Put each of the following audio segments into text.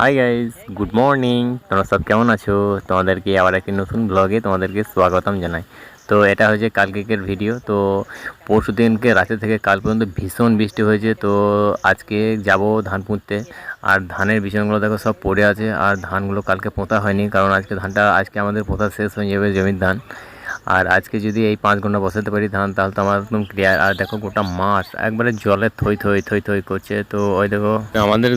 Hi guys good morning তোমরা সব কেমন আছো? তোমাদেরকে আবার একটি নতুন ব্লগে তোমাদেরকে স্বাগতম জানাই। তো এটা হচ্ছে কালকের ভিডিও তো পরশু দিনকে রাতে থেকে কাল পর্যন্ত ভীষণ বৃষ্টি হয়েছে, তো আজকে যাব ধান পুঁততে। আর ধানের বিছানগুলো দেখো সব পড়ে আছে, আর ধানগুলো কালকে পোঁতা হয়নি, কারণ আজকে ধানটা, আজকে আমাদের পোঁতা শেষ হয়ে যাবে জমির ধান। আর আজকে যদি এই পাঁচ ঘণ্টা বসাতে পারি ধান, তাহলে তো আমার একদম ক্লিয়ার আর দেখো গোটা মাছ একবারে জলে থই থই থই থই করছে। তো ওই দেখো, আমাদের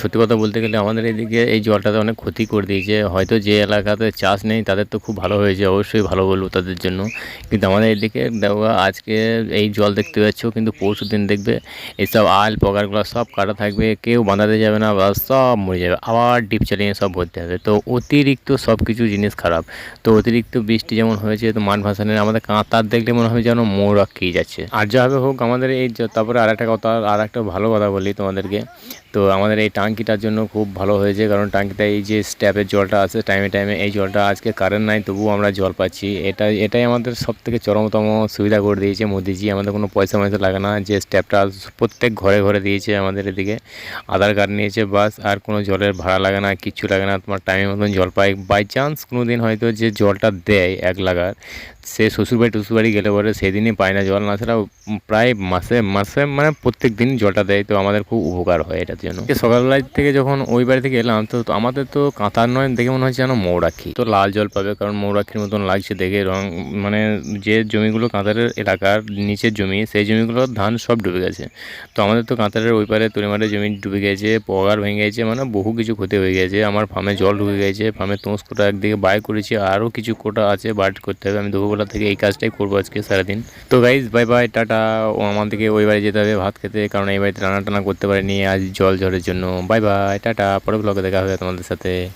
সত্যি কথা বলতে গেলে আমাদের এদিকে এই জলটাতে অনেক ক্ষতি করে দিয়েছে। হয়তো যে এলাকাতে চাষ নেই, তাদের তো খুব ভালো হয়েছে, অবশ্যই ভালো বলব তাদের জন্য। কিন্তু আমাদের এদিকে দেখো, আজকে এই জল দেখতে পাচ্ছ, কিন্তু পরশু দিন দেখবে এইসব আল পকারগুলো সব কাটা থাকবে, কেউ বাঁধাতে যাবে না বা সব মরে যাবে, আবার ডিপ চালিয়ে সব ভরতে হবে। তো অতিরিক্ত সব কিছু জিনিস খারাপ। তো অতিরিক্ত বৃষ্টি যেমন হয়েছে, তো মাঠ ভাসানের আমাদের কাঁতার দেখলে মনে হবে যেন মৌরা খেয়ে যাচ্ছে। আর যা হবে হোক, আমাদের এই তারপরে আর একটা কথা আর একটা ভালো কথা বলি তোমাদেরকে। তো আমাদের এই টাঙ্কিটার জন্য খুব ভালো হয়েছে, কারণ টাঙ্কিটা এই যে স্ট্যাপের জলটা আছে টাইমে টাইমে এই জলটা আজকে কারেন্ট নাই, তবুও আমরা জল পাচ্ছি। এটা, এটাই আমাদের সব থেকে চরমতম সুবিধা করে দিয়েছে মোদিজি। আমাদের কোনো পয়সা ময়সা লাগে না, যে স্ট্যাপটা প্রত্যেক ঘরে ঘরে দিয়েছে আমাদের এদিকে। আধার কার্ড নিয়েছে বাস, আর কোনো জলের ভাড়া লাগে না, কিচ্ছু লাগে না। তোমার টাইমের মতন জল পাই। বাই চান্স কোনো দিন হয়তো যে জলটা দেয় এক লাগার সে শ্বশুরবাড়ি টুসুরবাড়ি গেলে পরে সেদিনই পায় না জল না ছাড়া প্রায় মাসে মাসে মানে প্রত্যেক দিন জলটা দেয়। তো আমাদের খুব উপকার হয় এটার জন্য। সকালবেলা থেকে যখন ওই বাড়ি থেকে এলাম, তো আমাদের তো কাঁথার নয়, দেখে মনে হচ্ছে যেন মৌরাক্ষী। তো লাল জল পাবে, কারণ মৌরাক্ষীর মতন লাগছে দেখে, রং মানে যে জমিগুলো কাঁতারের এলাকার নিচের জমি, সেই জমিগুলো ধান সব ডুবে গেছে। তো আমাদের তো কাঁথারের ওই পারে তলিমারের জমি ডুবে গেছে, পগার ভেঙে গেছে মানে বহু কিছু ক্ষতি হয়ে গেছে। আমার ফার্মে জল ঢুকে গেছে, ফার্মে তোঁস কোটা একদিকে বাই করেছি, আরও কিছু কোটা আছে বাট করতে হবে। আমি দুপুরবেলা থেকে এই কাজটাই করব আজকে সারাদিন। তো গাইজ বাই বাই টাটা। ও আমাদেরকে ওই বাড়ি যেতে হবে ভাত খেতে, কারণ এই বাড়িতে রান্না টানা করতে পারিনি। আজ জল ঝড়ের জন্য। Bye bye tata. পরে ব্লগে দেখা হবে তোমাদের সাথে।